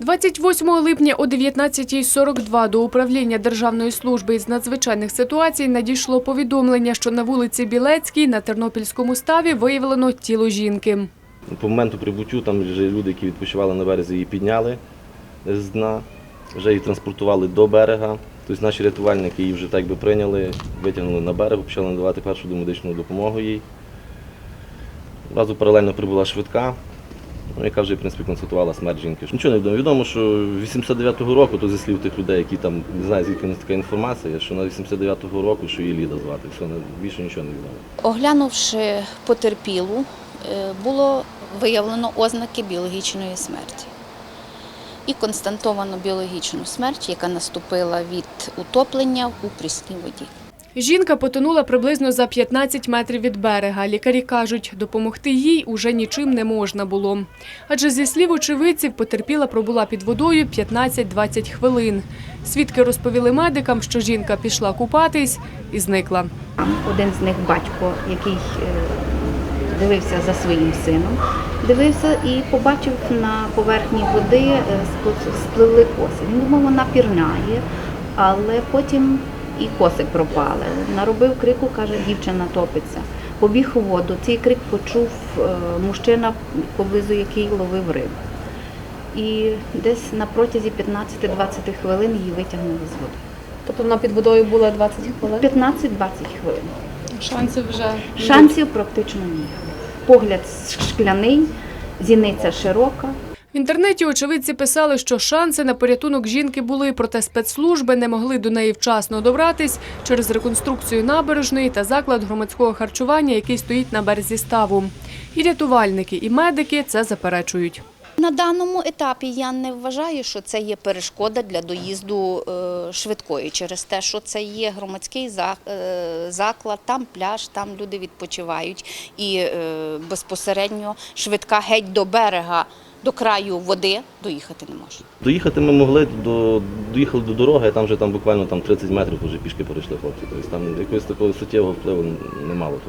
28 липня о 19.42 до управління Державної служби із надзвичайних ситуацій надійшло повідомлення, що на вулиці Білецькій на Тернопільському ставі виявлено тіло жінки. По моменту прибуттю там вже люди, які відпочивали на березі, її підняли з дна, вже її транспортували до берега. Тобто наші рятувальники її вже так би прийняли, витягнули на берег, почали надавати першу домедичну допомогу їй. Разу паралельно прибула швидка, ну, яка вже в принципі, констатувала смерть жінки. Нічого не відомо. Відомо, що 89-го року, то зі слів тих людей, які там не знаю, звідки в них така інформація, що на 89-го року, що її Ліда звати. Все, більше нічого не відомо. Оглянувши потерпілу, е, було виявлено ознаки біологічної смерті. І констатовано біологічну смерть, яка наступила від утоплення у прісній воді. Жінка потонула приблизно за 15 метрів від берега. Лікарі кажуть, допомогти їй уже нічим не можна було. Адже зі слів очевидців потерпіла пробула під водою 15-20 хвилин. Свідки розповіли медикам, що жінка пішла купатись і зникла. Один з них батько, який е, дивився за своїм сином, дивився і побачив на поверхні води е, спл- спливли коси. Він думав, вона пірнає, але потім і коси пропали. Наробив крику, каже, дівчина топиться. Побіг у воду. Цей крик почув е, мужчина, поблизу який ловив рибу. І десь на протязі 15-20 хвилин її витягнули з води. Тобто вона під водою була 20 хвилин. 15-20 хвилин. Шансів вже Шансів практично ніяк. Погляд шкляний, зіниця широка. В інтернеті очевидці писали, що шанси на порятунок жінки були, проте спецслужби не могли до неї вчасно добратись через реконструкцію набережної та заклад громадського харчування, який стоїть на березі ставу. І рятувальники, і медики це заперечують. На даному етапі я не вважаю, що це є перешкода для доїзду е, швидкої через те, що це є громадський е, заклад, там пляж, там люди відпочивають. І е, безпосередньо швидка геть до берега, до краю води доїхати не можна. Доїхати ми могли до доїхали до дороги, а там вже там буквально там 30 метрів вже пішки перейшли хлопці. Тобто там якогось такого суттєвого впливу не мало.